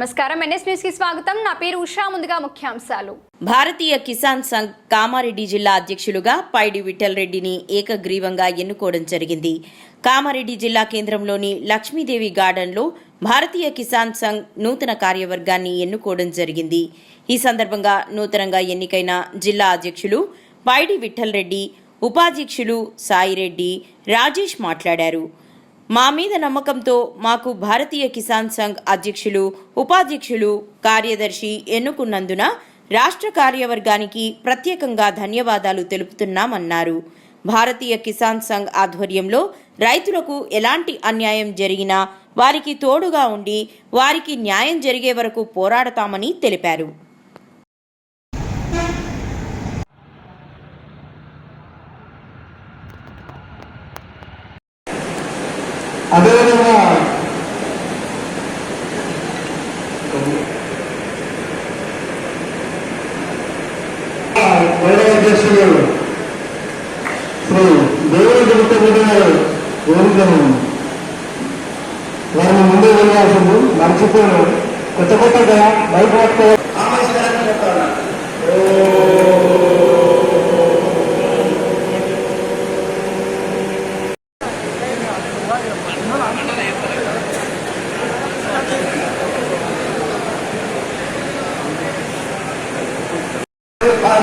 నమస్కారం. ఎన్ఎస్ న్యూస్కి స్వాగతం. నా పేరు ఉషా. ముందుగా ముఖ్యాంశాలు. భారతీయ కిసాన్ సంఘ్ కామారెడ్డి జిల్లా అధ్యక్షులుగా పైడి విఠలరెడ్డిని ఏకగ్రీవంగా ఎన్నుకోవడం జరిగింది. కామారెడ్డి జిల్లా కేంద్రంలోని లక్ష్మీదేవి గార్డెన్లో భారతీయ కిసాన్ సంఘ్ నూతన కార్యవర్గాన్ని ఎన్నుకోవడం జరిగింది. ఈ సందర్భంగా నూతనంగా ఎన్నికైన జిల్లా అధ్యక్షులు పైడి విఠలరెడ్డి ఉపాధ్యక్షులు సాయిరెడ్డి రాజేష్ మాట్లాడారు. మా మీద నమ్మకంతో మాకు భారతీయ కిసాన్ సంఘ్ అధ్యక్షులు ఉపాధ్యక్షులు కార్యదర్శి ఎన్నుకున్నందున రాష్ట్ర కార్యవర్గానికి ప్రత్యేకంగా ధన్యవాదాలు తెలుపుతున్నామన్నారు. భారతీయ కిసాన్ సంఘ్ ఆధ్వర్యంలో రైతులకు ఎలాంటి అన్యాయం జరిగినా వారికి తోడుగా ఉండి వారికి న్యాయం జరిగే వరకు పోరాడతామని తెలిపారు. అదేవిధంగా గౌరవ అధ్యక్షులు శ్రీ దేవుడి గుర్తు గారు వేడుకను వారిని వెళ్ళాల్సింది కొత్త కొత్తగా బయట పట్టుకో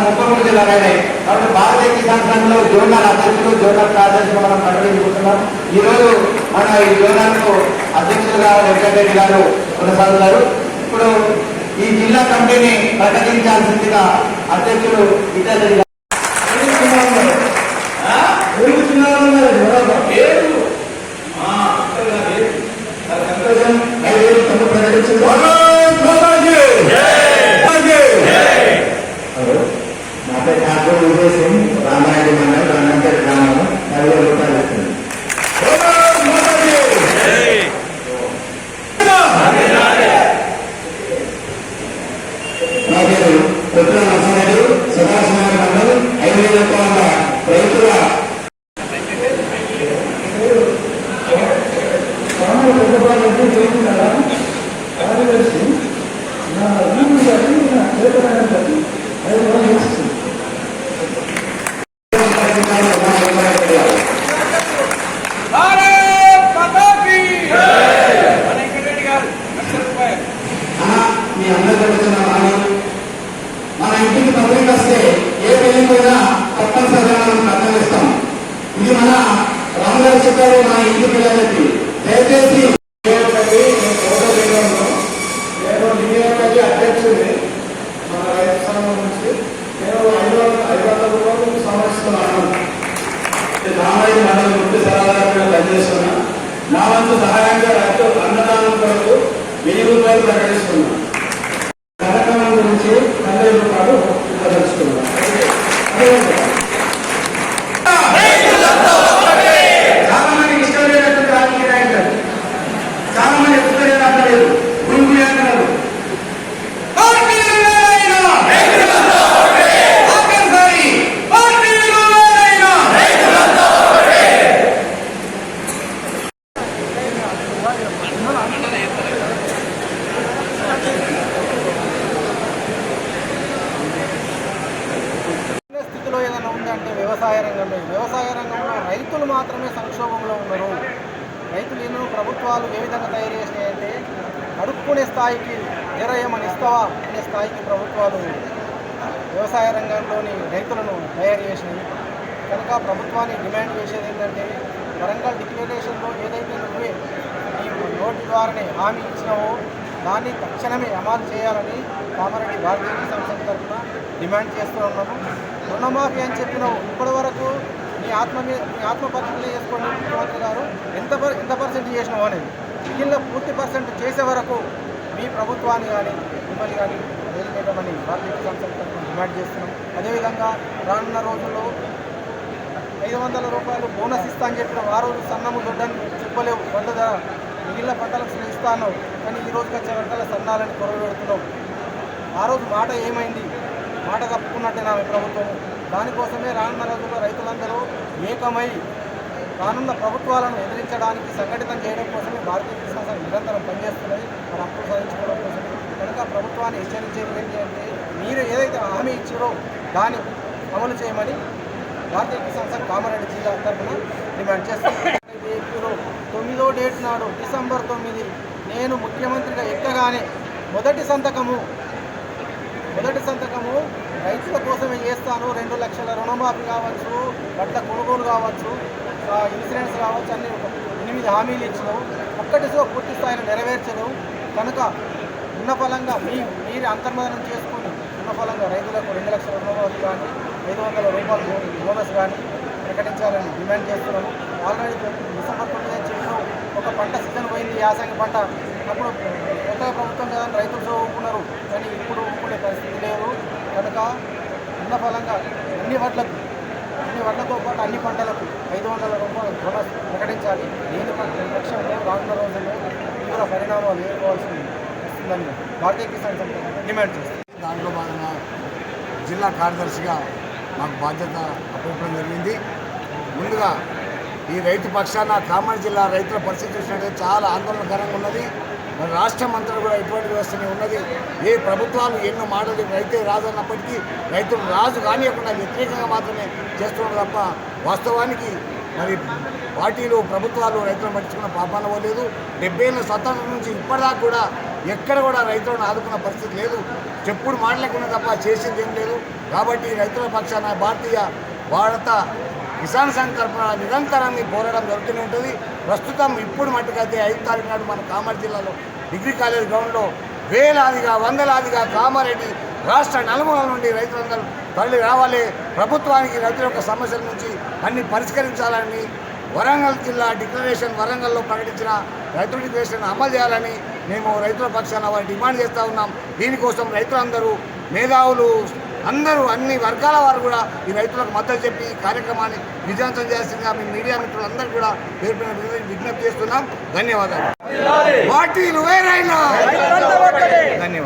ముప్పై మూడు జిల్లాలు కాబట్టి భారతీయ కిసాన్ సంఘంలో జోనల్ అధ్యక్షులు జోనల్ కార్యదర్శులు మనం ప్రకటించుకుంటున్నాం ఈ రోజు మన ఈ జోనల్కు అధ్యక్షులుగా వెంకటరెడ్డి గారు కొనసాగుతారు. ఇప్పుడు ఈ జిల్లా కమిటీని ప్రకటించాల్సిందిగా అధ్యక్షులు ఇతర గారు చెప్పారు మన ఇంటి పిల్లలకి. దయచేసి నేను నియోజకవర్గ అధ్యక్షుడిని మన రైతు సంఘం నుంచి. నేను ఐదు వందల ఐదు వందల రూపాయలు సమర్పిస్తున్నాను. రామయ్య మండలం నుండి సరదాగా పనిచేస్తున్నా. నా వంతు సహాయంగా రైతు అన్నదానం కొరకు వెయ్యి రూపాయలు ప్రకటిస్తున్నా. కార్యక్రమం గురించి పన్నెండు రూపాయలు ప్రకటిస్తున్నా వ్యవసాయ రంగంలో వ్యవసాయ రంగంలో రైతులు మాత్రమే సంక్షోభంలో ఉన్నారు. రైతులు ఎన్నో ప్రభుత్వాలు ఏ విధంగా తయారు చేసినాయంటే అడుక్కునే స్థాయికి ఎరయమని ఇస్తావా అనే స్థాయికి ప్రభుత్వాలు వ్యవసాయ రంగంలోని రైతులను తయారు చేసినవి కనుక ప్రభుత్వాన్ని డిమాండ్ చేసేది ఏంటంటే వరంగల్ డిక్లరేషన్లో ఏదైతే నువ్వే నీకు నోటి ద్వారానే హామీ ఇచ్చినావో దాన్ని తక్షణమే అమలు చేయాలని కామారెడ్డి భారతీయ కిసాన్ తరఫున డిమాండ్ చేస్తూ ఉన్నాము. రుణమాఫీ అని చెప్పినావు ఇప్పటి వరకు నీ ఆత్మ మీద నీ ఆత్మ పరిస్థితులు చేసుకోండి ముఖ్యమంత్రి గారు. ఎంత ఎంత పర్సెంట్ చేసినావు అనేది? మిగిలిన పూర్తి పర్సెంట్ చేసే వరకు మీ ప్రభుత్వాన్ని కానీ మిమ్మల్ని కానీ వదిలిపెట్టమని భారతీయ సంస్థల తరఫున డిమాండ్ చేస్తున్నాం. అదేవిధంగా రానున్న రోజుల్లో ఐదు వందల రూపాయలు బోనస్ ఇస్తా అని చెప్పిన ఆ రోజు సన్నము దొడ్డని చెప్పలేవు. పంట ధర మిగిలిన పంటలకు అసలు ఇస్తాను కానీ ఈ రోజుకి వచ్చే పంటల సన్నాలని కొరవ పెడుతున్నాం. ఆ రోజు మాట ఏమైంది? మాట తప్పుకున్నట్టేనా ఈ ప్రభుత్వం దానికోసమే రానున్న రోజుల్లో రైతులందరూ ఏకమై రానున్న ప్రభుత్వాలను ఎదిరించడానికి సంఘటితం చేయడం కోసమే భారతీయ కిసాన్ సంఘం నిరంతరం పనిచేస్తున్నది. మరి అప్పులు సాధించుకోవడం కోసమే కనుక ప్రభుత్వాన్ని హెచ్చరించేది ఏంటి అంటే మీరు ఏదైతే హామీ ఇచ్చారో దాన్ని అమలు చేయమని భారతీయ కిసాన్ సంఘ్ కామారెడ్డి జిల్లా తరఫున డిమాండ్ చేస్తున్నాం. ఏపీలో తొమ్మిదో డేట్ నాడు డిసెంబర్ తొమ్మిది నేను ముఖ్యమంత్రిగా ఎక్కగానే మొదటి సంతకము మొదటి సంతకము రైతుల కోసమే చేస్తాను. రెండు లక్షల రుణమాఫీ కావచ్చు బట్ల కొనుగోలు కావచ్చు ఇన్సూరెన్స్ కావచ్చు అన్ని ఎనిమిది హామీలు ఇచ్చడం ఒక్కటి సో పూర్తి స్థాయిలో నెరవేర్చడం కనుక ఉన్న ఫలంగా మీ మీరు అంతర్మదనం చేసుకుని ఉన్న ఫలంగా రైతులకు రెండు లక్షల రుణమాఫీ కానీ ఐదు వందల రూపాయల బోనస్ కానీ ప్రకటించాలని డిమాండ్ చేస్తున్నాము ఆల్రెడీ డిసెంబర్ తొమ్మిది చెప్పినాం. ఒక పంట పోయింది యాసంగి పంట అప్పుడు కొత్త ప్రభుత్వం కదా రైతులు చదువుకున్నారు కానీ ఇప్పుడు ఊపుకునే పరిస్థితి లేదు. కనుక ఉన్న ఫలంగా అన్ని వడ్లకు అన్ని వడ్లతో పాటు అన్ని పంటలకు ఐదు వందల రూపాయలు బోనస్ ప్రకటించాలి. దీని లక్ష్యంలో రానున్న రోజుల్లో తీవ్ర పరిణామాలు ఎదుర్కోవాల్సి వస్తుందని భారతీయ కిసాన్ సంఘం డిమాండ్ చేస్తుంది. దాంట్లో భాగంగా జిల్లా కార్యదర్శిగా మాకు బాధ్యత అప్పగించడం జరిగింది. ముందుగా ఈ రైతు పక్షాన కామారెడ్డి జిల్లా రైతుల పరిస్థితి చూసినట్లయితే చాలా ఆందోళనకరంగా ఉన్నది. మరి రాష్ట్రం అంతా కూడా ఎటువంటి వ్యవస్థనే ఉన్నది. ఏ ప్రభుత్వాలు ఎన్నో మాటలు రైతే రాజు అన్నప్పటికీ రైతులు రాజు కానియకుండా వ్యతిరేకంగా మాత్రమే చేస్తున్నారు తప్ప వాస్తవానికి మరి పార్టీలు ప్రభుత్వాలు రైతులను పట్టించుకున్న పాపాన పోలేదు. డెబ్బై ఏళ్ళ స్వతంత్రం నుంచి ఇప్పటిదాకా కూడా ఎక్కడ కూడా రైతులను ఆదుకున్న పరిస్థితి లేదు. చెప్పుడు మాట్లాడకుండా తప్ప చేసింది ఏం లేదు. కాబట్టి రైతుల పక్షాన భారతీయ భారత కిసాన్ సంకల్పన తరఫున నిరంతరం ఈ పోరాటం జరుగుతూనే ఉంటుంది. ప్రస్తుతం ఇప్పుడు మట్టుకైతే ఐదు తారీఖు నాడు మన కామారెడ్డి జిల్లాలో డిగ్రీ కాలేజ్ గ్రౌండ్లో వేలాదిగా వందలాదిగా కామారెడ్డి రాష్ట్ర నలుమూల నుండి రైతులందరూ తరలి రావాలి. ప్రభుత్వానికి రైతుల యొక్క సమస్యల నుంచి అన్ని పరిష్కరించాలని వరంగల్ జిల్లా డిక్లరేషన్ వరంగల్లో ప్రకటించిన రైతు డిక్లరేషన్ అమలు చేయాలని మేము రైతుల పక్షాన వారి డిమాండ్ చేస్తూ ఉన్నాం. దీనికోసం రైతులందరూ మేధావులు అందరూ అన్ని వర్గాల వారు కూడా ఈ రైతులకు మద్దతు చెప్పి ఈ కార్యక్రమాన్ని విజయవంతం చేయాల్సిందిగా మీ మీడియా మిత్రులందరూ కూడా పేరు విజ్ఞప్తి చేస్తున్నాం. ధన్యవాదాలు. వేరైనా ధన్యవాదాలు.